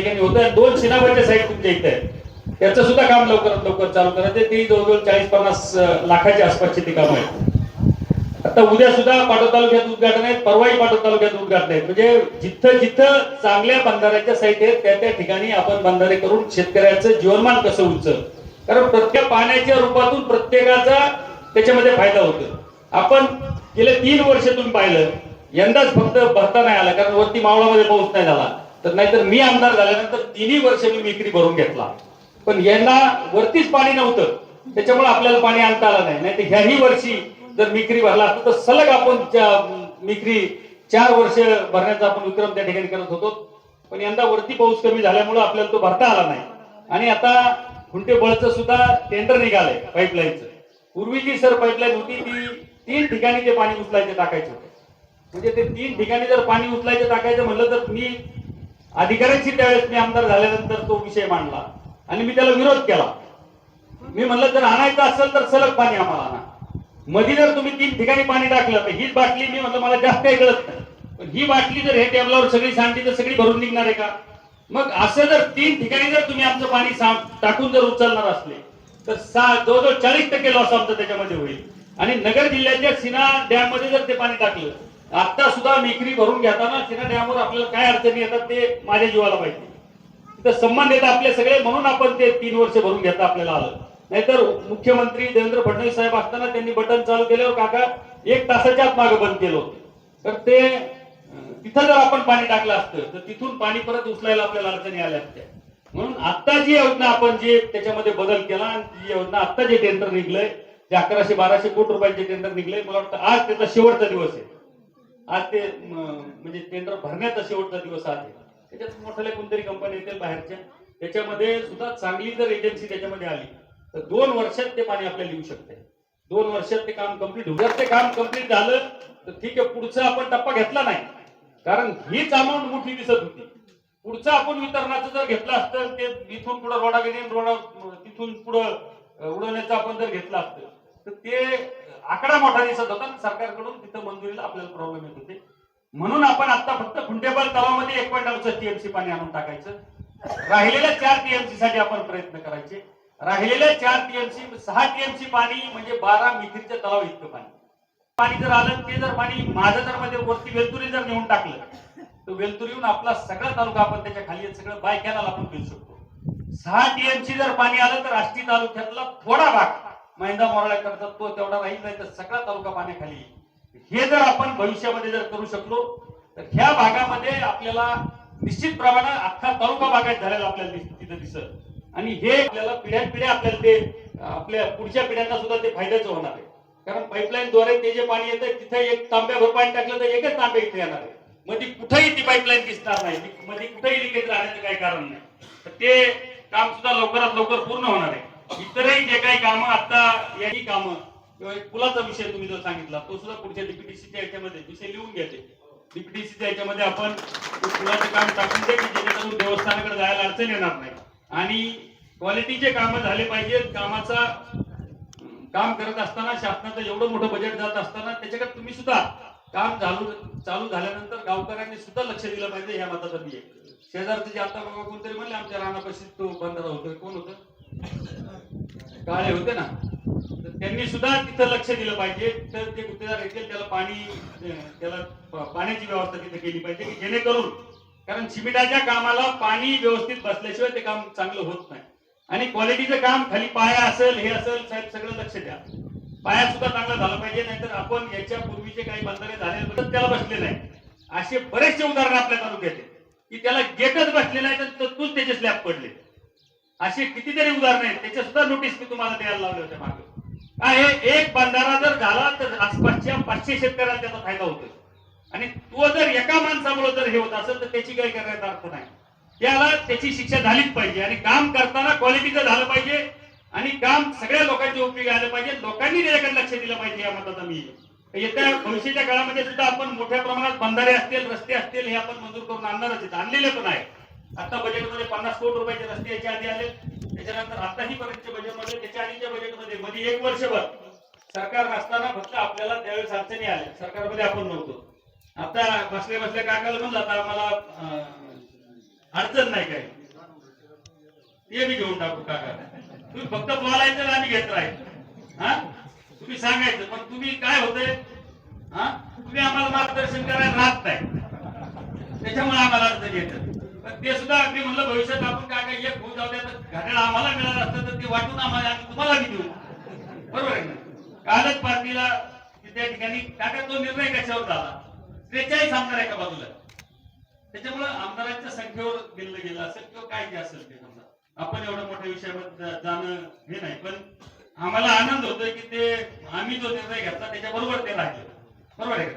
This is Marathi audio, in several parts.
ठिकाणी होतं. दोन शिनाबाच्या साईड तुमच्या इथे आहेत. त्याचं सुद्धा काम लवकरात लवकर चालू करायचं ती जवळजवळ चाळीस पन्नास लाखाच्या आसपासची ती काम आहेत. आता उद्या सुद्धा पाटो तालुक्यात उद्घाटन आहेत. परवाही पाटो तालुक्यात उद्घाटन आहेत. म्हणजे जिथं जिथं चांगल्या बंधाऱ्याच्या साईट आहेत त्या त्या ठिकाणी आपण बंधारे करून शेतकऱ्याचं जीवनमान कसं उंच. कारण प्रत्येक पाण्याच्या रूपातून प्रत्येकाचा त्याच्यामध्ये फायदा होतो. आपण गेले तीन वर्ष तुम्ही पाहिलं. यंदाच फक्त भरता नाही आला. कारण वरती मावळामध्ये पाऊस नाही झाला. तर नाहीतर मी आमदार झाल्यानंतर तिन्ही वर्ष मी विक्री भरून घेतला. पण यांना वरतीच पाणी नव्हतं. त्याच्यामुळे आपल्याला पाणी आणता आलं नाही. नाहीतर ह्याही वर्षी जर विक्री भरला असतो तर सलग आपण विक्री चार वर्ष भरण्याचा आपण विक्रम त्या ठिकाणी करत होतो. पण यंदा वरती पाऊस कमी झाल्यामुळे आपल्याला तो भरता आला नाही. आणि आता खुंटे बळचं सुद्धा टेंडर निघालंय पाईपलाईनचं पूर्वीची सर पाईपलाईन होती ती तीन ठिकाणी ते पाणी उचलायचे टाकायचे होते. म्हणजे ते तीन ठिकाणी जर पाणी उचलायचं टाकायचं म्हणलं तर मी अधिकाऱ्यांशी त्यावेळेस मी आमदार झाल्यानंतर तो विषय मांडला. आणि मी त्याला विरोध केला. मी म्हणलं जर आणायचं असेल तर सलग पाणी आम्हाला आणा. मध्ये जर तुम्ही तीन ठिकाणी पाणी टाकलं तर हीच बाटली मी म्हणलं मला जास्त काही कळत नाही. पण ही बाटली जर हे टेबलावर सगळी सांडली तर सगळी भरून निघणार आहे का? मग असं जर तीन ठिकाणी जर तुम्ही आमचं पाणी टाकून जर उचलणार असले तर सा जवळजवळ चाळीस टक्के लॉस आमचा त्याच्यामध्ये होईल. आणि नगर जिल्ह्याच्या सिना डॅममध्ये जर ते पाणी टाकलं आता सुद्धा मेकरी भरून घेताना सिना डॅमवर आपल्याला काय अडचणी येतात ते माझ्या जीवाला माहिती तिथं संबंध येतात आपले सगळे म्हणून आपण ते तीन वर्ष भरून घेता आपल्याला आलं. नाहीतर मुख्यमंत्री देवेंद्र फडणवीस साहेब असताना त्यांनी बटन चालू केल्यावर काका एक तासाच्या आत मागे बंद केलं तर ते तिथं जर आपण पाणी टाकलं असतं तर तिथून पाणी परत उचलायला आपल्याला अडचणी आल्या असत्या. म्हणून आता जी योजना आपण जे त्याच्यामध्ये बदल केला आणि जी योजना आता जे टेंडर निघलंय ते अकराशे बाराशे कोटी रुपयांचे टेंडर निघलंय मला वाटतं आज त्याचा शेवटचा दिवस आहे. आज ते म्हणजे टेंडर भरण्याचा शेवटचा दिवस आहे त्याच्यात मोठ्या कोणतरी कंपनी येतील बाहेरच्या. त्याच्यामध्ये सुद्धा चांगली जर एजन्सी त्याच्यामध्ये आली तर दोन वर्षात ते पाणी आपल्याला येऊ शकते दोन वर्षात ते काम कंप्लीट होऊ ते काम कंप्लीट झालं तर ठीक आहे पुढचा आपण टप्पा घेतला नाही. कारण हीच अमाऊंट मोठी दिसत होती. पुढचं आपण वितरणाचं जर घेतलं असतं ते इथून पुढे रोडा गेले रोडा तिथून पुढं उडवण्याचं आपण जर घेतलं असतं तर ते आकडा मोठा दिसत होता सरकारकडून तिथं मंजुरीला आपल्याला प्रॉब्लेम येत होते. म्हणून आपण आता फक्त खुंटेबल तलावामध्ये एक पॉईंट अडुसष्ट टीएमसी पाणी आणून टाकायचं. राहिलेल्या चार टीएमसी साठी आपण प्रयत्न करायचे. राहिलेल्या चार टीएमसी सहा टीएमसी पाणी म्हणजे बारा मिथिरच्या तलाव इतकं पाणी. पाणी जर आलं ते जर पाणी माझं जर मध्ये वरती वेलतुरी जर नेऊन टाकलं तर वेलतुरीहून आपला सगळा तालुका आपण त्याच्याखाली सगळं बाय कॅनल आपण घेऊ शकतो. सहा टीएमसी जर पाणी आलं तर आष्टी तालुक्यातला थोडा भाग महिंदा मोराळ्या करतात तो तेवढा राहील नाही तर सगळा तालुका पाण्याखाली हे जर आपण भविष्यामध्ये जर करू शकलो तर ह्या भागामध्ये आपल्याला निश्चित प्रमाणात अख्खा तालुका भागात झालेला आपल्याला तिथं दिसत आणि हे आपल्याला पिढ्यान पिढ्या आपल्याला ते आपल्या पुढच्या पिढ्यांना सुद्धा ते फायद्याचं होणार आहे. कारण पाईपलाईन द्वारे ते जे पाणी येतं तिथे एक तांब्याभर पाणी टाकलं तर एकच तांबे इथे येणार आहे मध्ये कुठेही ती पाईपलाईन दिसणार नाही. मध्ये कुठेही लिकेज राहण्याचं काही कारण नाही. तर ते काम सुद्धा लवकरात लवकर पूर्ण होणार आहे. इतरही जे काही कामं आता याही कामं किंवा एक पुलाचा विषय तुम्ही जो सांगितला तो सुद्धा पुढच्या डीपीटीसीच्या याच्यामध्ये विषय लिहून घ्यायचे डीपीटीसीच्या याच्यामध्ये आपण ते पुलाचं काम टाकून दे की जेणेकरून देवस्थानाकडे जायला अडचण येणार नाही. आणि क्वालिटीचे कामं झाले पाहिजेत कामाचा काम करत असताना शासनाचं एवढं मोठं बजेट जात असताना त्याच्याकडे तुम्ही सुद्धा काम चालू चालू झाल्यानंतर गावकऱ्यांनी सुद्धा लक्ष दिलं पाहिजे ह्या मताचा मी आहे. शेजारचे जे आता बाबा कोणतरी म्हणले आमच्या रानापाशी तो बंद होतो कोण होतं? काळे होते ना तर त्यांनी सुद्धा तिथं लक्ष दिलं पाहिजे. तर जे गुत्तेदार येतील त्याला पाणी त्याला पाण्याची व्यवस्था तिथे केली पाहिजे की जेणेकरून कारण सिमेंटाच्या कामाला पाणी व्यवस्थित बसल्याशिवाय ते काम चांगलं होत नाही. आणि क्वालिटीचं काम खाली पाया असेल हे असेल साहेब सगळं लक्ष द्या. पाया सुद्धा चांगला झाला पाहिजे नाहीतर आपण याच्या पूर्वीचे काही बंधारे झाले तर त्याला बसले नाही. असे बरेचसे उदाहरण आपल्या तालुक्यात आहेत. की त्याला गेटच बसले नाही तर तूच त्याचे स्लॅब पडले. अशी कितीतरी उदाहरण आहेत. त्याच्या सुद्धा नोटीस मी तुम्हाला द्यायला लावले होते मागे. काय हे एक बंधारा जर झाला तर आसपासच्या पाचशे शेतकऱ्यांना त्याचा फायदा होतो आणि तो जर एका माणसामुळे जर हे होत असेल तर त्याची काही करण्याचा अर्थ नाही. त्याला त्याची शिक्षा झालीच पाहिजे. आणि काम करताना क्वालिटीचं झालं पाहिजे आणि काम सगळ्या लोकांच्या उपयोगी आलं पाहिजे लोकांनी त्याच्याकडे लक्ष दिलं पाहिजे या मताचा मी. येत्या भविष्याच्या काळामध्ये सुद्धा आपण मोठ्या प्रमाणात बंधारे असतील रस्ते असतील हे आपण मंजूर करून आणणारच आणलेले पण आहे आता बजेटमध्ये पन्नास कोटी रुपयाचे रस्ते याच्या आधी आले. त्याच्यानंतर आताही पर्यंतच्या बजेटमध्ये त्याच्या आधीच्या बजेटमध्ये मध्ये एक वर्षभर सरकार नसताना फक्त आपल्याला त्यावेळेस अडचणी आल्या. सरकारमध्ये आपण नव्हतो. आता बसल्या बसल्या काकाला म्हणलं आता आम्हाला अडचण नाही काही. ते मी घेऊन टाकू काका तुम्ही फक्त बोलायचं आणि आम्ही घेत राहील हा? तुम्ही सांगायचं पण तुम्ही काय होतंय? हा? तुम्ही आम्हाला मार्गदर्शन करायला राहत नाही. त्याच्यामुळे आम्हाला अडचण येतात ते सुद्धा अगदी म्हणलं भविष्यात आपण काय काय एक होऊ जाऊ द्या तर घड्याळ आम्हाला मिळालं असतं तर ते वाटून आम्हाला आम्ही तुम्हाला मी देऊ. बरोबर आहे कालच पार्टीला त्या ठिकाणी काका तो निर्णय कशावर झाला. त्रेचाळीस आमदार एका बाजूला. त्याच्यामुळे आमदारांच्या संख्येवर दिलं गेलं असेल किंवा काय जे असेल ते समजा. आपण एवढ्या मोठ्या विषयावर जाणं हे नाही पण आम्हाला आनंद होतोय की ते आम्ही जो निर्णय घेतला त्याच्या बरोबर ते राहिले. बरोबर आहे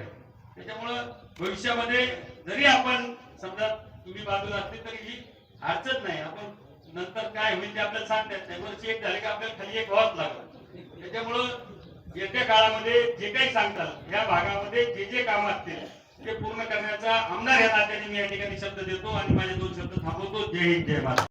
त्याच्यामुळं भविष्यामध्ये जरी आपण समजा तुम्ही बाजूला असले तरी ही अडचण नाही. आपण नंतर काय होईल ते आपल्याला सांगता येत नाही. वर्षी एक झाले की आपल्याला खाली एक व्हावंच लागलं. त्याच्यामुळं येत्या काळामध्ये जे काही सांगतात या भागामध्ये जे जे काम असतील ते पूर्ण करण्याचा आमदार या नात्याने मी या ठिकाणी शब्द देतो आणि माझे दोन शब्द थांबवतो. जय हिंद जय भारत.